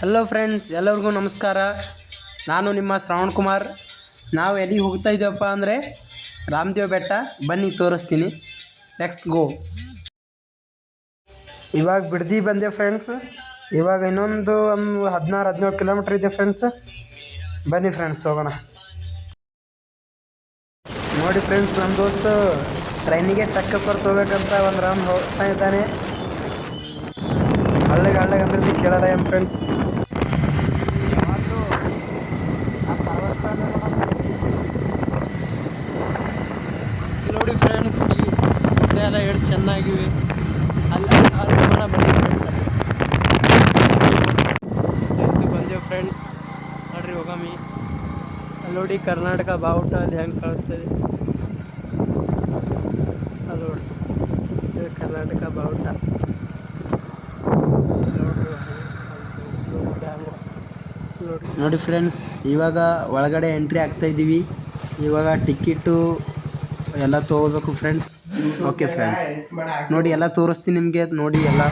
Hello friends ಎಲ್ಲರಿಗೂ ನಮಸ್ಕಾರ. ನಾನು ನಿಮ್ಮ ಶ್ರವಣ್ ಕುಮಾರ್. ನಾವು ಎಲ್ಲಿಗೆ ಹೋಗ್ತಾ ಇದ್ದೇವಪ್ಪ ಅಂದರೆ ರಾಮದೇವ್ ಬೆಟ್ಟ. ಬನ್ನಿ, ತೋರಿಸ್ತೀನಿ. ನೆಕ್ಸ್ಟ್ ಗೋ ಇವಾಗ ಬಿಡ್ದಿ ಬಂದೆ ಫ್ರೆಂಡ್ಸ್ ಇವಾಗ ಇನ್ನೊಂದು ಒಂದು ಹದಿನಾರು, ಹದಿನೇಳು ಕಿಲೋಮೀಟ್ರ್ ಇದೆ ಫ್ರೆಂಡ್ಸ್ ಬನ್ನಿ ಫ್ರೆಂಡ್ಸ್ ಹೋಗೋಣ. ನೋಡಿ ಫ್ರೆಂಡ್ಸ್ ನಮ್ಮ ದೋಸ್ತು ಟ್ರೈನಿಗೆ ಟಕ್ಕ ಹೋಗ್ಬೇಕಂತ ಒಂದು ರೌಂಡ್ ಹೋಗ್ತಾ ಇದ್ದಾನೆ. ಹಳ್ಳಗೆ ಹಳ್ಳಿಗೆ ಅಂದ್ರೆ ಭೀ ಕೇಳಲ್ಲ ಏನು ಫ್ರೆಂಡ್ಸ್ ನೋಡಿ ಫ್ರೆಂಡ್ಸ್ ಈ ಎಲ್ಲ ಎಷ್ಟು ಚೆನ್ನಾಗಿವೆ. ಅಲ್ಲಿ ಬಂದೆವು ಫ್ರೆಂಡ್ಸ್ ನೋಡ್ರಿ ಹೋಗಮಿ ಅಲ್ಲಿ ನೋಡಿ ಕರ್ನಾಟಕ ಬಾವುಟ ಅಲ್ಲಿ ಹೆಂಗೆ ಕಾಣಿಸ್ತದೆ ಅಲ್ಲಿ ನೋಡಿ ಇದು ಕರ್ನಾಟಕ ಬಾವುಟ ನೋಡಿ ಫ್ರೆಂಡ್ಸ್ ಇವಾಗ ಒಳಗಡೆ ಎಂಟ್ರಿ ಆಗ್ತಾ ಇದ್ದೀವಿ. ಇವಾಗ ಟಿಕೆಟು ಎಲ್ಲ ತೊಗೋಬೇಕು ಫ್ರೆಂಡ್ಸ್. Okay friends. ನೋಡಿ ಎಲ್ಲ ತೋರಿಸ್ತೀನಿ ನಿಮಗೆ ನೋಡಿ ಎಲ್ಲ.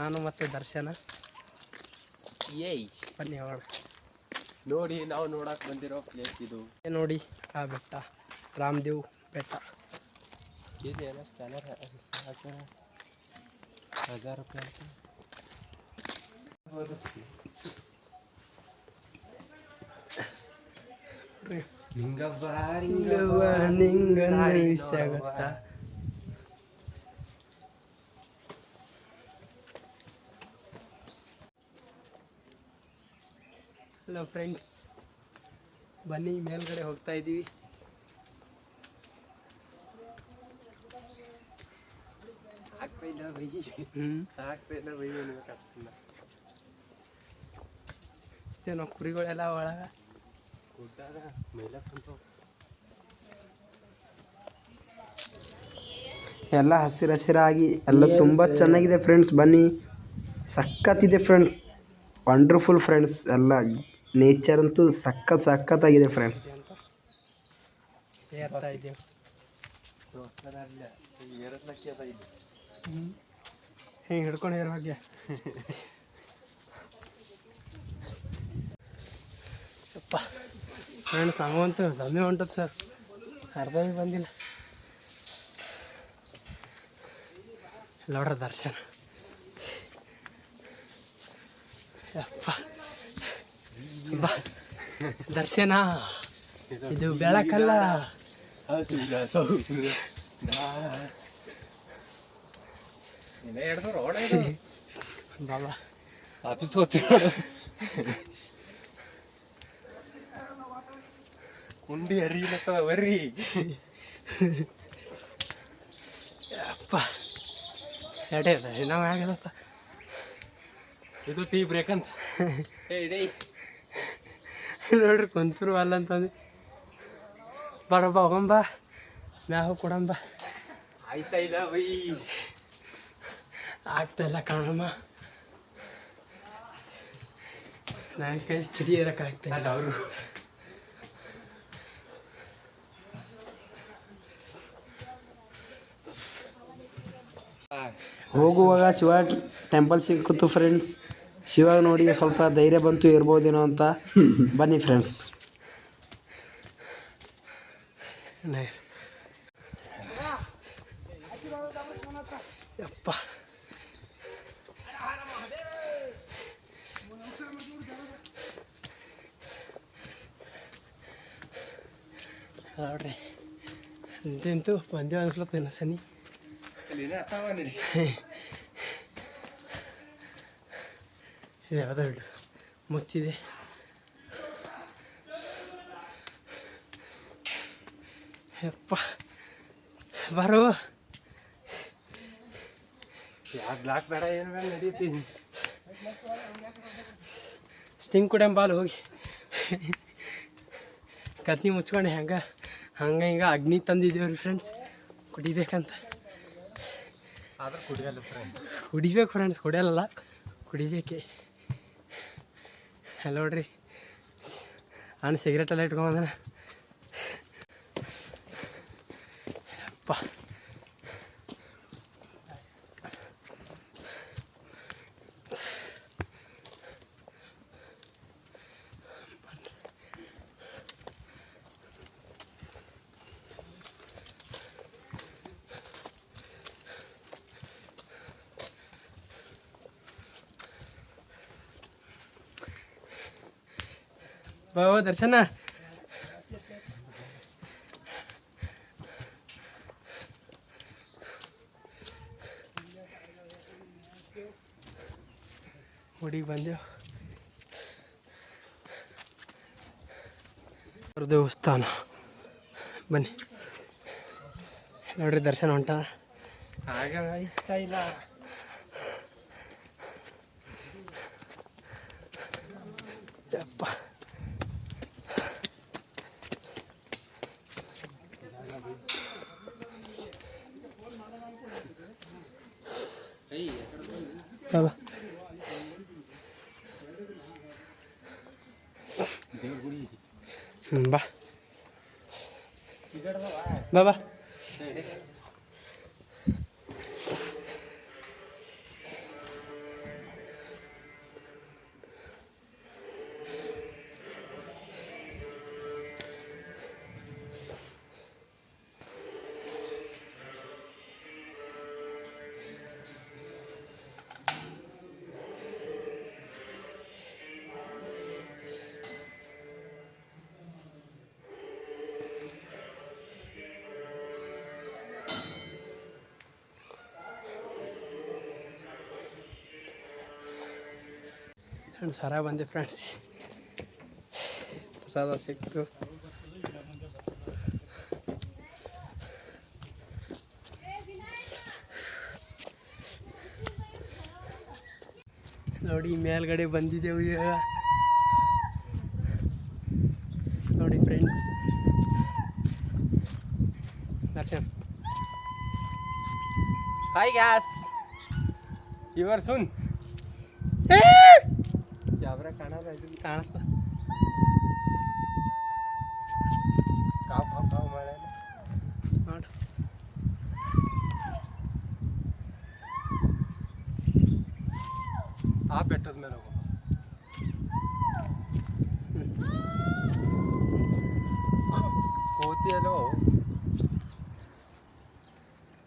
ನಾನು ಮತ್ತೆ ದರ್ಶನ. ಏಯ್. ಬನ್ನಿ ಅವಳ. ನೋಡಿ ನಾವು ನೋಡಕ್ ಬಂದಿರೋ ಪ್ಲೇಸ್ ಇದು. ಏ ನೋಡಿ ಆ ಬೆಟ್ಟ. ರಾಮದೇವ್ ಬೆಟ್ಟ. ವಿಷಯ ಗೊತ್ತಾ? ಹಲೋ ಫ್ರೆಂಡ್ಸ್ ಬನ್ನಿ ಮೇಲ್ಗಡೆ ಹೋಗ್ತಾ ಇದ್ದೀವಿ ಹಾಕ್ಬೇಡ ಬೈ ಹ್ಞೂ ಹಾಕ್ಬೇಡ ಬೈ ಏನೋ ಕುರಿಗಳೆಲ್ಲ ಒಳಗೆ? ಗುಡ್ಡಾಗ ಎಲ್ಲ ಹಸಿರು ಹಸಿರಾಗಿ ಎಲ್ಲ ತುಂಬ ಚೆನ್ನಾಗಿದೆ ಫ್ರೆಂಡ್ಸ್ ಬನ್ನಿ. ಸಖತ್ತಿದೆ ಫ್ರೆಂಡ್ಸ್ ವಂಡರ್ಫುಲ್ ಫ್ರೆಂಡ್ಸ್ ಎಲ್ಲ ನೇಚರ್ ಅಂತೂ ಸಖತ್ ಸಖತ್ತಾಗಿದೆ ಫ್ರೆಂಡ್ಸ್ ಏರ್ತಾ ಇದ್ದೇವೆ. ಹಿಂಗೆ ಹಿಡ್ಕೊಂಡು ಇರೋ ಬಗ್ಗೆ ಅಪ್ಪ ನಾನು ಸಾಂಗಂತ ಸಮಯ ಹೊಂಟದ ಸರ್. ಅರ್ಧ ಬಂದಿಲ್ಲ. ನೋಡ್ರ ದರ್ಶನ. ಅಪ್ಪ ಬಾ. ದರ್ಶನ, ಇದು ಬೆಳಕಲ್ಲ ಹಸಿರ ಸೌರ ಇನ್ನೇ ಹಿಡ್ದು ರೋಡ್ ಇದು ಬಾಬಾ ಆಫೀಸ್ ಕುಂಡಿ ಹರಿಲತ್ತದ ಬರ್ರಿ. ಅಪ್ಪ ಎಡೆ ನಾವು ಹೇಗದಪ್ಪ ಇದು ಟೀ ಬ್ರೇಕ್ ಅಂತ. ನೋಡ್ರಿ ಕುಂತರು ಅಲ್ಲ ಅಂತಂದು. ಬರಪ್ಪ ಹೋಗಂಬ. ಮ್ಯಾಗ ಕೊಡಂಬ. ಆಯ್ತಾ ಇಲ್ಲ ಬೈ ಆಗ್ತಾಯಿಲ್ಲ ಕಾಣಮ್ಮ. ನನ್ನ ಕೈ ಚಡಿ ಇರೋಕ್ಕಾಗ್ತಾ ಅಲ್ಲ ಅವರು ಹೋಗುವಾಗ ಶಿವ ಟೆಂಪಲ್ ಸಿಕ್ಕಿತು ಫ್ರೆಂಡ್ಸ್ ಶಿವಾಗ ನೋಡಿ ಸ್ವಲ್ಪ ಧೈರ್ಯ ಬಂತು ಇರ್ಬೋದೇನೋ ಅಂತ. ಬನ್ನಿ ಫ್ರೆಂಡ್ಸ್ ಯಪ್ಪ. ನೋಡ್ರಿ ಅಂತೂ ಬಂದೇವು ಅನ್ಸ್ಲಪ್ಪ ಏನೋ ಸನಿ ಯಾವುದೋ ಬಿಡು ಮುಚ್ಚಿದೆ ಯಪ್ಪ ಬರೋ ಯಾಕೆ ಬ್ಲಾಕ್ ಬೇಡ ಏನು ಬೇಡ ಸ್ಟಿಂಗ್ ಸ್ಟಿಂಗ್ ಬಾಲ್ ಹೋಗಿ ಕತ್ನಿ ಮುಚ್ಕೊಂಡು ಹೆಂಗೆ ಹಂಗೆ ಹಿಂಗೆ ಅಗ್ನಿ ತಂದಿದ್ದೀವ್ರಿ ಫ್ರೆಂಡ್ಸ್ ಕುಡಿಬೇಕಂತ. ಆದ್ರೆ ಕುಡಿಯಲ್ಲ ಕುಡಿಬೇಕು ಫ್ರೆಂಡ್ಸ್ ಕುಡಿಯಲ್ಲ ಕುಡಿಬೇಕೆ. ಹಲೋ ನೋಡ್ರಿ. ನಾನು ಸಿಗರೇಟ್ ಎಲ್ಲ ದರ್ಶನ. ಗುಡಿಗೆ ಬಂದೆವು ದೇವಸ್ಥಾನ. ಬನ್ನಿ. ನೋಡ್ರಿ ದರ್ಶನ ಹೊಂಟ ಆಗ ಇಲ್ಲ ಯಪ್ಪ ಬಾಬಾ ಹ್ಞೂ ಬಾ ಫ್ರೆಂಡ್ಸ್ ಹೊರ ಬಂದೆ ಫ್ರೆಂಡ್ಸ್ ಪ್ರಸಾದ ಸಿಕ್ತು ನೋಡಿ ಮೇಲ್ಗಡೆ ಬಂದಿದ್ದೆವು ಈಗ ನೋಡಿ ಫ್ರೆಂಡ್ಸ್ ದರ್ಶನ್ ಹಾಯ್ ಗ್ಯಾಸ್ ಇವರ್ ಸುನ್ ಕ್ಯಾಮ್ರಾ ಕಾಣಲ್ಲ ಇದು ಕಾಣತ್ತ ಕಾವ್ ಕಾವ್ ಕಾವ್ ಮಳೆ ನೋಡು ಆ ಬೆಟ್ಟದ ಮೇಲೆ ಕೋತಿ ಅಲ್ಲೋ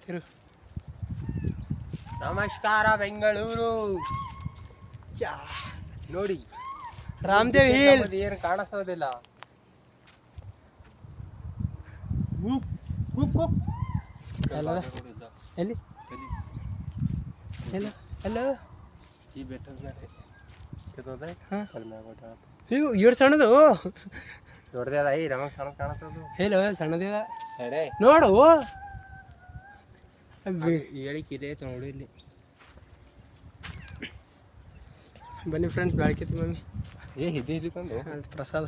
ತಿರು ನಮಸ್ಕಾರ ಬೆಂಗಳೂರು ಯಾ ನೋಡಿ ರಾಮದೇವ್ ಹಿಲ್ ಏನು ಕಾಣಿಸೋದಿಲ್ಲ. ಎಲ್ಲ? ಎಲ್ಲಿ. ಎಲ್ಲ? ಎಲ್ಲ? ಈ ಬೆಟ್ಟದ ಮೇಲೆ ಕಿತ್ತೋದೆ? ಹಾ. ಅಲ್ಲಿ ಮ್ಯಾಗ ಹೊರ್ಟ್ ಆತು. ಇವು ಇವ್ರು ಸಣ್ಣದು? ದೊಡ್ಡದೇ ನಮಗೆ ಸಣ್ಣ ಕಾಣತ್ತದು ಹೇಳು ಸಣ್ಣದಿದ ನೋಡಿ. ಇಲ್ಲಿ. ಬನ್ನಿ ಫ್ರೆಂಡ್ಸ್ ಬೆಳಕಿತ್ತು ಮಮ್ಮಿ. ಏ ಇದೆ ಇಲ್ಲಿ ತಂದು? ಅಲ್ಲಿ ಪ್ರಸಾದ.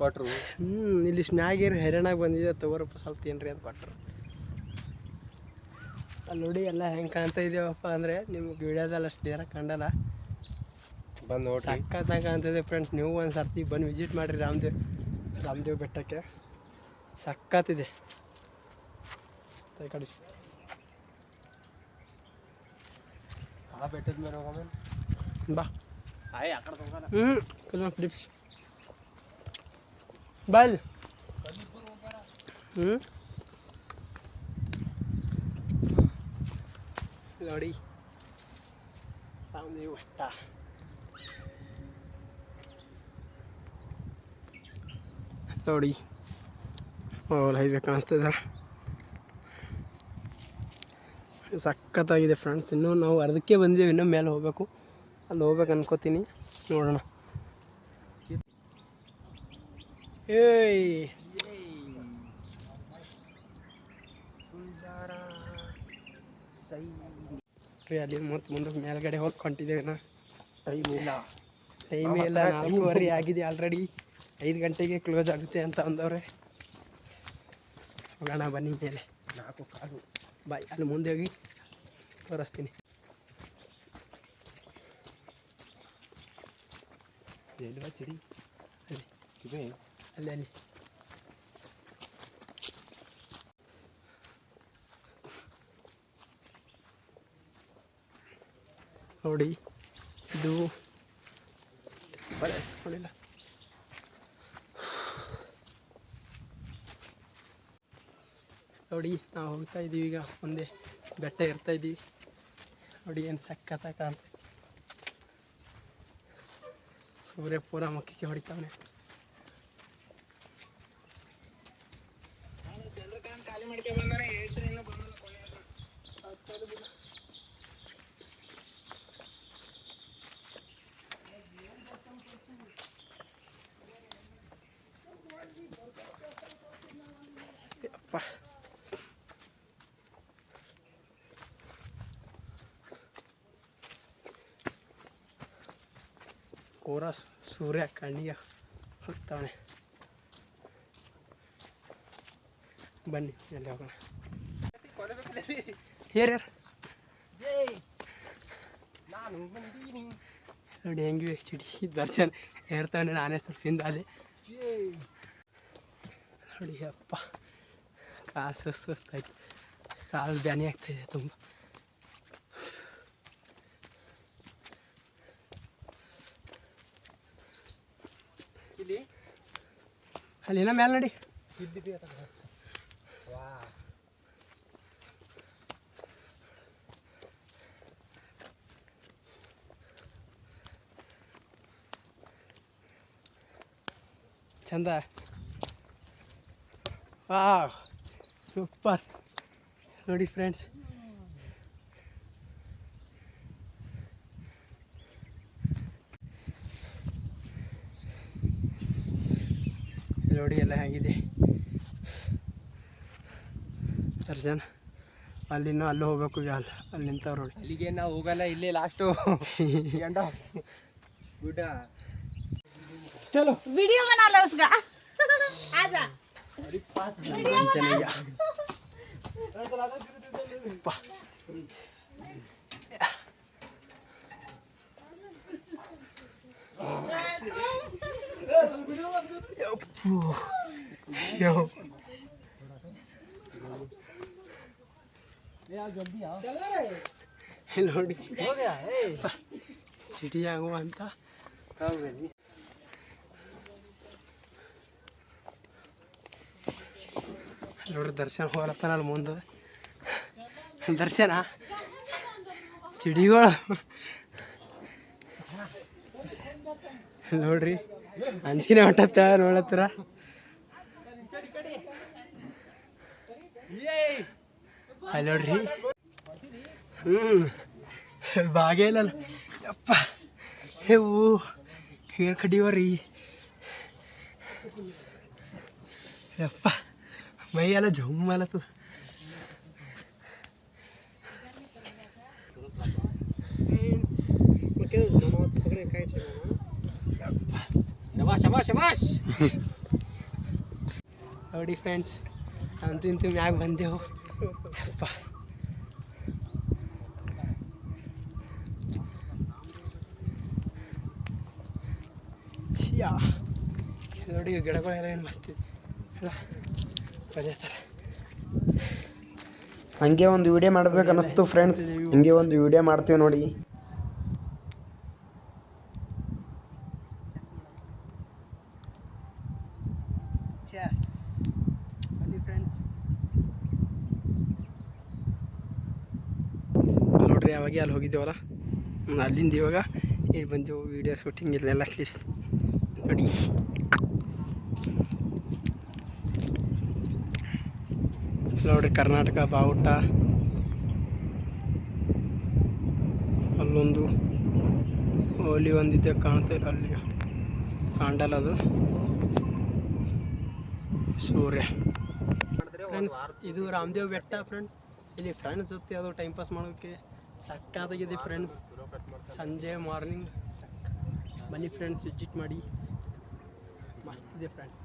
ಕೊಟ್ರು ಹ್ಞೂ ಇಲ್ಲಿ ಸ್ಮ್ಯಾಗೇರಿ ಹೈರಾಣಾಗಿ ಬಂದಿದೆ ತಗೋರಪ್ಪ ಸ್ವಲ್ಪ ತಿನ್ರಿ ಅಂತ ಕೊಟ್ರು. ಅಲ್ಲಿ ನೋಡಿ ಎಲ್ಲ ಹೆಂಗೆ ಕಾಣ್ತಾ ಇದೆಯಪ್ಪ ಅಂದರೆ ನಿಮ್ಗೆ ವಿಡಿಯೋದಲ್ಲಿ ಅಷ್ಟು ಕ್ಲಿಯರಾಗಿ ಕಂಡಲ್ಲ. ಬಂದು ನೋಡಿ ಸಖತ್ತಾಗಿ ಕಾಣ್ತಿದೆ ಫ್ರೆಂಡ್ಸ್ ನೀವು ಒಂದು ಸರ್ತಿ ಬಂದು ವಿಸಿಟ್ ಮಾಡಿರಿ ರಾಮದೇವ್ ರಾಮದೇವ್ ಬೆಟ್ಟಕ್ಕೆ. ಸಕ್ಕತ್ತಿದೆ ಕಡೆ ಆ ಬೆಟ್ಟದ ಮೇಲೆ ಹೋಗೋಣ. ಬಾ. ಆಯ್ ಆ ಕಡೆ ಹೋಗೋಣ ಹ್ಞೂ ಕೆಲವೊಂದು ಕ್ಲಿಪ್ಸ್ ಬಾ ಇಲ್ಲಿ ಹ್ಞೂ ನೋಡಿ ರಾಮದೇವ್ ಬೆಟ್ಟ ನೋಡಿ ಓಲ್ ಹೈವೇ ಕಾಣಿಸ್ತದೆ ಸಖತ್ತಾಗಿದೆ ಫ್ರೆಂಡ್ಸ್ ಇನ್ನೂ ನಾವು ಅರ್ಧಕ್ಕೆ ಬಂದೀವಿ ಇನ್ನೂ ಮೇಲೆ ಹೋಗಬೇಕು ಅಲ್ಲಿ ಹೋಗ್ಬೇಕು ಅನ್ಕೋತೀನಿ. ನೋಡೋಣ. ಏಯ್. ರೀ ಅಲ್ಲಿ ಮತ್ತೆ ಮುಂದಕ್ಕೆ ಮೇಲ್ಗಡೆ ಹೋಗ್ಕೊಂಡಿದ್ದೇವೆ ನಾ ಟೈಮ್ ಇಲ್ಲ. ಟೈಮ್ ಇಲ್ಲ ನಾಲ್ಕೂವರೆ ಆಗಿದೆ ಆಲ್ರೆಡಿ ಐದು ಗಂಟೆಗೆ ಕ್ಲೋಸ್ ಆಗುತ್ತೆ ಅಂತ ಅಂದವ್ರೆ. ಹೋಗೋಣ ಬನ್ನಿ ಮೇಲೆ. ನಾಲ್ಕು ಕಾಲು. ಬಾಯ್ ಅಲ್ಲಿ ಮುಂದೆ ಹೋಗಿ ತೋರಿಸ್ತೀನಿ. ಎಲ್ಲಿವ ಚಿಡಿ ಅಲ್ಲಿ ಇದೆ ಅಲ್ಲಿ ಅಲ್ಲಿ ನೋಡಿ ಇದು ಬರೇ ನೋಡಿಲ್ಲ ನೋಡಿ ನಾವು ಹೋಗ್ತಾ ಇದ್ದೀವಿ ಈಗ ಮುಂದೆ ಬೆಟ್ಟ ಇರ್ತಾ ಇದ್ದೀವಿ ನೋಡಿ ಏನು ಸಖತ್ತಾಗಿ ಕಾಣ್ತೈತಿ ಸೂರ್ಯ ಪೂರ ಮಕ್ಕಕ್ಕೆ ಹೊಡಿತಾವನೆ ಅಪ್ಪ ಪೂರ ಸು- ಸೂರ್ಯ ಕಣ್ಣಿಗೆ ಹೋಗ್ತಾವನೆ ಬನ್ನಿ, ಎಲ್ಲಿ ಹೋಗೋಣ? ಯಾರ್ಯಾರು ನಾನು ಬಂದೀನಿ ನೋಡಿ ಹೆಂಗಿವೆ ಚಿಡಿ ದರ್ಶನ್ ಹೇಳ್ತಾನೆ, ನಾನೇ ಸ್ವಲ್ಪ ಹಿಂದಾಲೆ ನೋಡಿ, ಅಪ್ಪ, ಕಾಲು ಸುಸ್ತು ಸುಸ್ತಾಯ್ತು. ಕಾಲು ಬ್ಯಾನಿ ಆಗ್ತಾಯಿದೆ ತುಂಬ. ಅಲ್ಲಿನ ಮೇಲೆ ನೋಡಿ. ಇದ್ದಿದ್ದೆ ವಾ ಚಂದ. ವಾ ಸೂಪರ್. ನೋಡಿ ಫ್ರೆಂಡ್ಸ್. ನೋಡಿ ಎಲ್ಲ ಹೇಗಿದೆ ದರ್ಶನ್ ಅಲ್ಲಿನೂ ಅಲ್ಲಿ ಹೋಗ್ಬೇಕು ಈಗ ಅಲ್ಲಿ ಅಲ್ಲಿ ನಿಂತವ್ರು ನೋಡಿ ಅಲ್ಲಿಗೆ ನಾವು ಹೋಗಲ್ಲ ಇಲ್ಲೇ ಲಾಸ್ಟು ಗಂಡ ಗುಡ್ಡ ಚಲೋ वीडियो बना लो उसका आजा ಚೆನ್ನಾಗಿ ಯೋ ನೋಡಿ ಸಿಟಿ ಆಗುವ ಅಂತ ನೋಡ್ರಿ ದರ್ಶನ ಹೋಗ್ಲತ್ತಾನ ಅಲ್ಲಿ ಮುಂದೆ. ದರ್ಶನ. ಚಿಡಿಗಳು. ನೋಡ್ರಿ. ಅಂಜಿಕೆ ಹೊಂಟತ್ತ ನೋಡತ್ತರ? ಅಲ್ಲಿ ನೋಡ್ರಿ. ಹ್ಞೂ ಬಾಗೇ ಇಲ್ಲಲ್ಲ. ಯಪ್ಪ. ಹೇವು ಹೇರ್ ಕಡಿಯವರಿ ಯಪ್ಪ. ಮೈ ಎಲ್ಲ ಜುಮ್ ಅಲತ್ತದ. ನೋಡಿ ಫ್ರೆಂಡ್ಸ್ ಅಂತಿಂತು ಮ್ಯಾಗ ಬಂದೆವು. ಶಿಯಾ ನೋಡಿ ಗಿಡಗಳೆಲ್ಲ ಏನು ಮಸ್ತ್ ಅಲ್ಲ ಅದೇ ಹಂಗೆ ಒಂದು ವಿಡಿಯೋ ಮಾಡ್ಬೇಕು ಅನ್ನಿಸ್ತು ಫ್ರೆಂಡ್ಸ್ ಹಿಂಗೆ ಒಂದು ವಿಡಿಯೋ ಮಾಡ್ತೀವಿ ನೋಡಿ ಚೆಸ್ ಬನ್ನಿ ಫ್ರೆಂಡ್ಸ್ ನೋಡ್ರಿ ಅವಾಗೆ ಅಲ್ಲಿ ಹೋಗಿದ್ದೇವಲ್ಲ ಅಲ್ಲಿಂದ ಇವಾಗ ಇಲ್ಲಿ ಬಂದೆವು ವೀಡಿಯೋ ಶೂಟಿಂಗ್ ಇರಲಿಲ್ಲ ಕ್ಲಿಪ್ಸ್ ನೋಡಿ. ನೋಡ್ರಿ ಕರ್ನಾಟಕ ಬಾವುಟ. ಅಲ್ಲೊಂದು ಅಲ್ಲಿ ಒಂದಿದೆ ಕಾಣ್ತಾ ಅಲ್ಲಿ. ಕಾಂಡಲ್ಲ ಅದು. ಸೂರ್ಯ. ಫ್ರೆಂಡ್ಸ್ ಇದು ರಾಮದೇವ್ ಬೆಟ್ಟ ಫ್ರೆಂಡ್ಸ್ ಇಲ್ಲಿ ಫ್ರೆಂಡ್ಸ್ ಜೊತೆ ಅದು ಟೈಮ್ ಪಾಸ್ ಮಾಡೋಕ್ಕೆ ಸಕ್ಕತ್ತಾಗಿದೆ ಫ್ರೆಂಡ್ಸ್ ಸಂಜೆ ಮಾರ್ನಿಂಗ್ ಬನ್ನಿ ಫ್ರೆಂಡ್ಸ್ ವಿಸಿಟ್ ಮಾಡಿ. ಮಸ್ತ್ ಇದೆ ಫ್ರೆಂಡ್ಸ್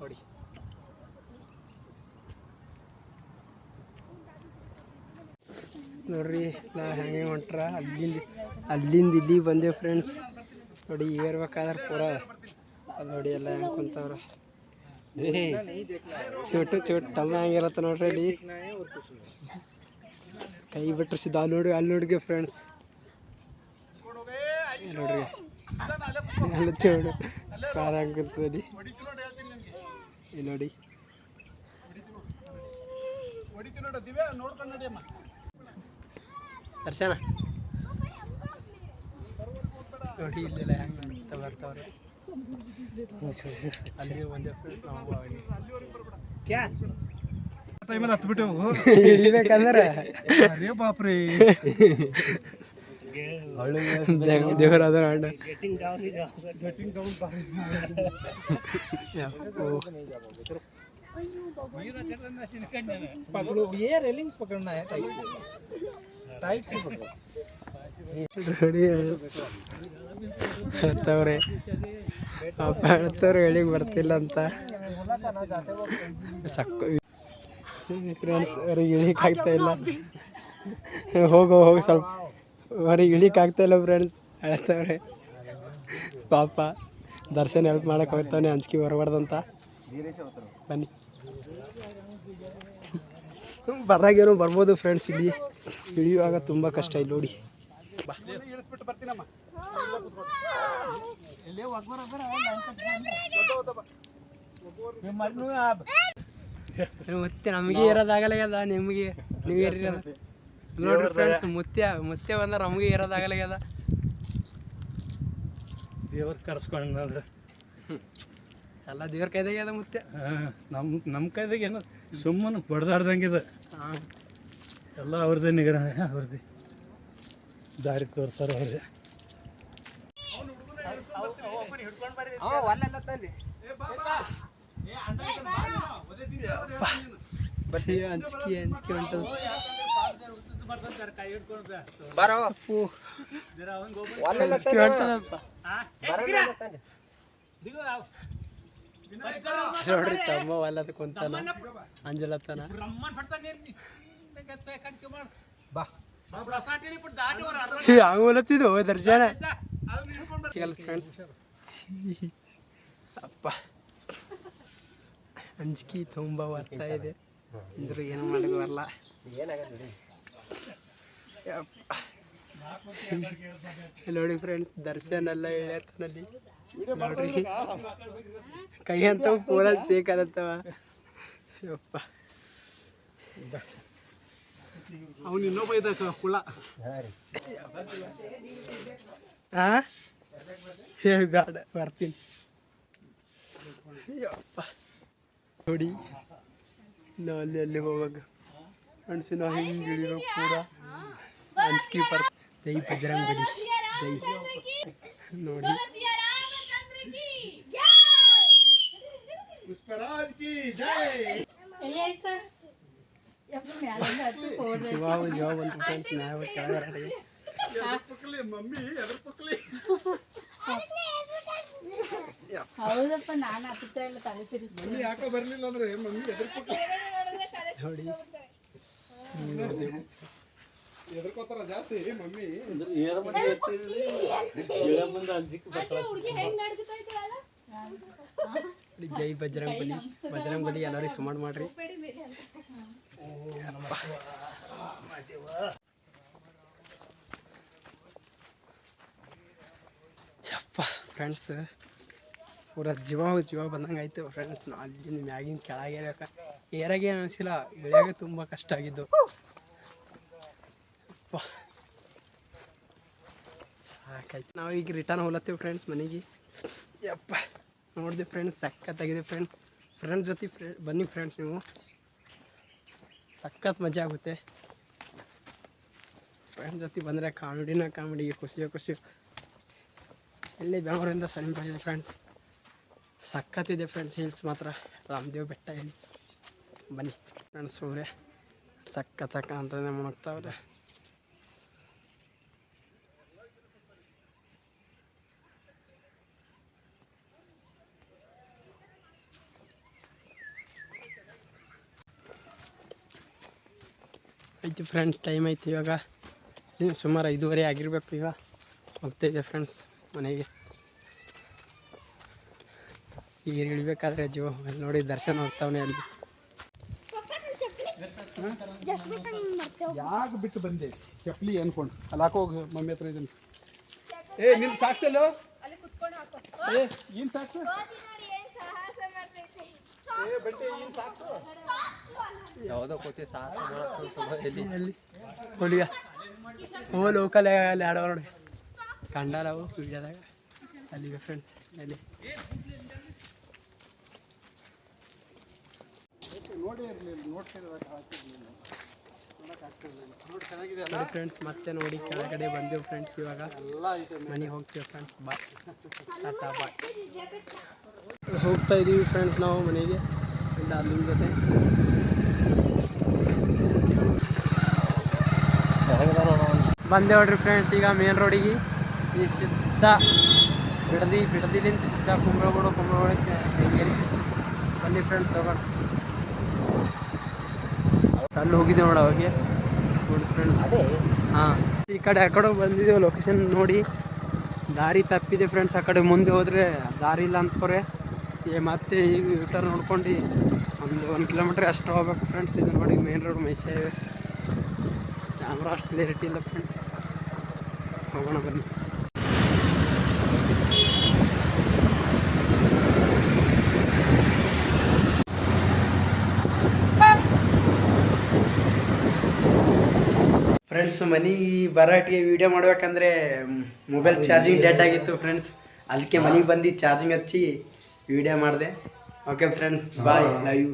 ನೋಡಿ. ನೋಡ್ರಿ, ನಾ ಹೆಂಗೆ ಹೊಂಟ್ರ. ಅಲ್ಲಿಂದ ಅಲ್ಲಿಂದ ಇಲ್ಲಿ ಬಂದೆ ಫ್ರೆಂಡ್ಸ್ ನೋಡಿ, ಏರ್ಬೇಕಾದ್ರೆ ಪೂರ ನೋಡಿ, ಎಲ್ಲ ಹೆಂಗೆ ಕುಂತವ್ರ. ಚೋಟು ಚೋಟು. ತಮ್ಮ ಹೆಂಗಿರತ್ತ ನೋಡ್ರಿ ಅಲ್ಲಿ ಕೈ ಬಿಟ್ರೆ ಸಿದ್ಧ ಅಲ್ಲಿ ನೋಡಿ, ಅಲ್ಲಿ ನೋಡಿಗೆ ಫ್ರೆಂಡ್ಸ್ ನೋಡ್ರಿ. ಅಲ್ಲಿ ಚೋಡು ಖಾರ ಕುಂತದಲ್ಲಿ ಇಲ್ಲಿ ನೋಡಿ. ದರ್ಶನ. ನೋಡಿ ಇಲ್ಲ ಹೆಂಗೆ ಬರ್ತಾವ್ರೆ. ಅಲ್ಲಿ ಒಂದೇ friends ನಾವು ಅಲ್ಲಿ. ಟೈಮಲ್ಲಿ ಹತ್ತು ಬಿಟ್ಟೆವು ಇಳಿಬೇಕಂದ್ರೆ ಅರೇ ಬಾಪ್ರಿ ದೇವರ ಅದ ಅಣ್ಣ ये रेलिंग पकड़ना है टाइट से टाइट से पकड़ो ನೋಡಿ ಹೇಳ್ತವ್ರೆ. ಅಪ್ಪ ಹೇಳ್ತವ್ರೆ ಹೇಳಿಗೆ ಬರ್ತಿಲ್ಲ ಅಂತ. ಸಕ್ಕು ಫ್ರೆಂಡ್ಸ್ ಇಲ್ಲ. ಹೋಗೋ, ಹೋಗಿ, ಸ್ವಲ್ಪ. ಅವ್ರಿಗೆ ಇಳಿಕ್ ಆಗ್ತಾ ಇಲ್ಲ ಫ್ರೆಂಡ್ಸ್ ಹೇಳ್ತವ್ರೆ. ಪಾಪ, ದರ್ಶನ್ ಹೆಲ್ಪ್ ಮಾಡಕ್ಕೆ ಹೋಗ್ತಾನೆ ಅಂಜಿಕೆ ಬರಬಾರ್ದಂತ. ಬನ್ನಿ. ಬರಾಗೇನೋ ಬರ್ಬೋದು ಫ್ರೆಂಡ್ಸ್ ಇಲ್ಲಿ. ಇಳಿಯುವಾಗ ತುಂಬ ಕಷ್ಟ ಇಲ್ಲಿ ನೋಡಿ. ಇಳಿಸ್ಬಿಟ್ಟು ಬರ್ತೀನಮ್ಮ? ಮತ್ತೆ ನಮಗೆ ಇರೋದಾಗಲಾಗ್ಯದ ನಿಮಗೆ ನೀವು ಇರೋದ? ನೋಡ್ರಿ ಫ್ರೆಂಡ್ಸ್ ಮುತ್ಯ ಮುತ್ಯ ಬಂದ್ರೆ ನಮಗೆ ಇರೋದಾಗಲಾಗ್ಯದ ದೇವ್ರ ಕರೆಸ್ಕೊಂಡ್ರೆ ಎಲ್ಲ ದೇವ್ರ ಕೈದಾಗ ಅದ ಮುತ್ಯ ನಮ್ಮ ನಮ್ಮ ಕೈದಾಗ ಏನು ಸುಮ್ಮನೆ ಬಡ್ದಾಡ್ದಂಗಿದೆ ಎಲ್ಲ ಅವ್ರದ್ದೇ ನಿಗ್ರಹ ಅವ್ರದ್ದೇ ದಾರಿ ತೋರ್ತಾರ ಅವ್ರಿಗೆ ಹಂಚ್ಕಿ ಅಂಜಿಕೆ. ಹಂಚ್ಕಿ ಹೊಂಟದಪ್ಪ ನೋಡ್ರಿ ತಮ್ಮ ಒಲ್ಲದ ಕುಂತಾನ. ಅಂಜಲತ್ತನ ಹಂಗಲತ್ತಿದ್ದು ದರ್ಶನ. ಸಿಗಲ್ಲ ಫ್ರೆಂಡ್ಸ್ ಅಪ್ಪ. ಅಂಜಿಕೆ ತುಂಬ ಬರ್ತಾ ಇದೆ. ಅಂದ್ರೂ ಏನು ಮಾಡಕ್ಕೆ ಬರಲ್ಲ. ನೋಡಿ ಫ್ರೆಂಡ್ಸ್ ದರ್ಶನ್ ಎಲ್ಲ ಹೇಳ್ತಾನಲ್ಲಿ ನೋಡ್ರಿ. ಕೈ ಅಂತ ಪೂರ ಸೇಕಲತ್ತವ ಯಪ್ಪ ಅವ್ನು ಇನ್ನೊಬ್ಬ ಇದ್ದ ಹುಳ ಆ? ಏ ಬೇಡ ಬರ್ತೀನಿ. ಯಪ್ಪ ನೋಡಿ ನಾವು ಅಲ್ಲಿ ಅಲ್ಲಿ ಹೋಗುವಾಗ ಫ್ರೆಂಡ್ಸ್ ನಾವು ಹಿಂಗೆ ಇಳಿಬೇಕು ಪೂರ ಅಂಜಿಕೆ ಬರ್ ಜೈ ಬಜರಂಗ್ ಬಲಿ ಜೈ. ನೋಡಿ ಜವಾಬ್ ಜವಾಬ್ ಅಂತ ಫ್ರೆಂಡ್ಸ್ ನಾವು ಕೆಳಗಡೆ ಹೌದಪ್ಪ ನಾನು ಹತ್ತುತ್ತಾ ಇಲ್ಲ ತಲೆ ಯಾಕೆ ಬರ್ಲಿಲ್ಲ ಅಂದ್ರೆ ಮಮ್ಮಿ ಎದ್ರ ನೋಡಿ ಎದ್ರಕೋತಾರ ಜಾಸ್ತಿ ಮಮ್ಮಿ ಹುಡುಗಿ ಹೆಂಗ್ ನಡ್ಕೊತಾಯ್ತಲ್ಲ ನೋಡಿ, ಜೈ ಬಜರಂಗ್ ಬಲಿ ಬಜರಂಗ್ ಬಲಿ ಎಲ್ಲರಿಗೂ ಸಮಾಡ್ ಮಾಡ್ರಿ. ಯಪ್ಪ ಫ್ರೆಂಡ್ಸ್ ಪೂರ ಜೀವ ಜೀವ ಬಂದಂಗೆ ಆಯ್ತು ಫ್ರೆಂಡ್ಸ್ ನಾ ಅಲ್ಲಿಂದ ಮ್ಯಾಗಿನ ಕೆಳಗೆ ಏರಾಗೆ ಏನು ಅನಿಸಿಲ್ಲ, ಇಳಿಯಾಗ ತುಂಬ ಕಷ್ಟ ಆಗಿದ್ದು. ಸಾಕಾಯ್ತು. ನಾವು ಈಗ ರಿಟರ್ನ್ ಹೋಗ್ಲತ್ತೀವಿ ಫ್ರೆಂಡ್ಸ್ ಮನೆಗೆ. ಯಪ್ಪ. ನೋಡಿದೆ ಫ್ರೆಂಡ್ಸ್ ಸಕ್ಕತ್ತಾಗಿದೆ ಫ್ರೆಂಡ್ ಫ್ರೆಂಡ್ಸ್ ಜೊತೆ ಫ್ರೆ ಬನ್ನಿ ಫ್ರೆಂಡ್ಸ್ ನೀವು. ಸಖತ್ ಮಜಾ ಆಗುತ್ತೆ. ಫ್ರೆಂಡ್ಸ್ ಜೊತೆ ಬಂದರೆ ಕಾಮಿಡಿನ ಕಾಮಿಡಿ ಖುಷಿಯೋ ಖುಷಿ. ಇಲ್ಲಿ ಬೆಂಗಳೂರಿಂದ ಸಣ್ಣ ಇದೆ ಫ್ರೆಂಡ್ಸ್ ಸಖತ್ತಿದೆ ಫ್ರೆಂಡ್ಸ್ ಹಿಲ್ಸ್ ಮಾತ್ರ. ರಾಮದೇವ್ ಬೆಟ್ಟ ಹಿಲ್ಸ್ ಬನ್ನಿ. ಫ್ರೆಂಡ್ಸ್ ಹೋಗ್ರೆ ಸಖತ್ತಕ್ಕ ಅಂತಲೇ ಮುಣಗ್ತಾವ್ರೆ ಐತಿ ಫ್ರೆಂಡ್ಸ್ ಟೈಮ್ ಐತಿ ಇವಾಗ. ಇನ್ನು ಸುಮಾರು ಐದೂವರೆ ಆಗಿರಬೇಕು ಈಗ ಹೋಗ್ತಾಯಿದೆ ಫ್ರೆಂಡ್ಸ್ ಮನೆಗೆ. ಈಗ ಇಳಿಬೇಕಾದ್ರೆ ಜೀವ ನೋಡಿ ದರ್ಶನ ಹೋಗ್ತಾವನೆ ಅಲ್ಲಿ. ಯಾಕೆ ಬಿಟ್ಟು ಬಂದೆ? ಚಪ್ಪಲಿ ಅನ್ಕೊಂಡು. ಅಲ್ಲಿ ಹಾಕೋಗಿ ಮಮ್ಮಿ ಹತ್ರ ಇದನ್ನು. ಏ, ನಿನ್ ಸಾಕ್ಸಲ್ಲ ಏ, ಏನ್ ಸಾಕ್ಸು? ಏ ಸಾಕ್ಸು? ಎಲ್ಲಿ ಹುಲಿಯ ಓ ಲೋಕಲ್ ಅಲ್ಲಿ ಆಡೋ ನೋಡಿ. ಕಂಡ ನಾವು ವಿಡಿಯೋದಾಗ ಅಲ್ಲಿಗೆ ಫ್ರೆಂಡ್ಸ್ ಅಲ್ಲಿ ನೋಡಿ ಫ್ರೆಂಡ್ಸ್ ಮತ್ತೆ ನೋಡಿ ಕೆಳಗಡೆ ಬಂದೆವು ಫ್ರೆಂಡ್ಸ್ ಇವಾಗ. ಎಲ್ಲ ಮನೆಗೆ ಹೋಗ್ತೀವಿ ಫ್ರೆಂಡ್ಸ್ ಬಾ. ಬಾಯ್ ಹೋಗ್ತಾ ಇದ್ದೀವಿ ಫ್ರೆಂಡ್ಸ್ ನಾವು ಮನೆಗೆ ಡಾರ್ಲಿಂಗ್ ಜೊತೆ. ಬಂದೆ ನೋಡ್ರಿ ಫ್ರೆಂಡ್ಸ್ ಈಗ ಮೇನ್ ರೋಡಿಗೆ ಈ ಸಿದ್ದ ಬಿಡದಿ ಬಿಡದಿಲಿಂದ ಸಿದ್ದ ಕುಂಬಳಗೋಡು ಕುಂಬಳಗೋಡಕ್ಕೆ ಹೆಂಗೇರಿ ಬನ್ನಿ ಫ್ರೆಂಡ್ಸ್ ಹೋಗೋಣ. ಅಲ್ಲಿ ಹೋಗಿದ್ದೇವೆ ನೋಡಿ ಅವಾಗೆ. ನೋಡಿ ಫ್ರೆಂಡ್ಸ್ ಹಾಂ. ಈ ಕಡೆ ಆ ಕಡೆ ಬಂದಿದ್ದೇವೆ ಲೊಕೇಶನ್ ನೋಡಿ. ದಾರಿ ತಪ್ಪಿದೆ ಫ್ರೆಂಡ್ಸ್ ಆ ಕಡೆ ಮುಂದೆ ಹೋದರೆ ದಾರಿ ಇಲ್ಲ ಏ ಮತ್ತೆ ಈಗ ಯೂಟರ್ ನೋಡ್ಕೊಂಡು ಒಂದು ಒಂದು ಕಿಲೋಮೀಟ್ರ್ ಅಷ್ಟು ಹೋಗ್ಬೇಕು ಫ್ರೆಂಡ್ಸ್ ಇದು ನೋಡಿ main road Mysuru. Highway camera ಅಷ್ಟು ಕ್ಲಿಯರಿಟಿ ಇಲ್ಲ ಫ್ರೆಂಡ್ಸ್ ಹೋಗೋಣ ಬನ್ನಿ. ಫ್ರೆಂಡ್ಸ್ ಮನೆಗೆ ಬರಾಟಿಗೆ ವಿಡಿಯೋ ಮಾಡ್ಬೇಕಂದ್ರೆ ಮೊಬೈಲ್ ಚಾರ್ಜಿಂಗ್ ಡೆಡ್ ಆಗಿತ್ತು ಫ್ರೆಂಡ್ಸ್ ಅದಕ್ಕೆ ಮನೆಗೆ ಬಂದು ಚಾರ್ಜಿಂಗ್ ಹಚ್ಚಿ ವಿಡಿಯೋ ಮಾಡಿದೆ. Okay friends bye love you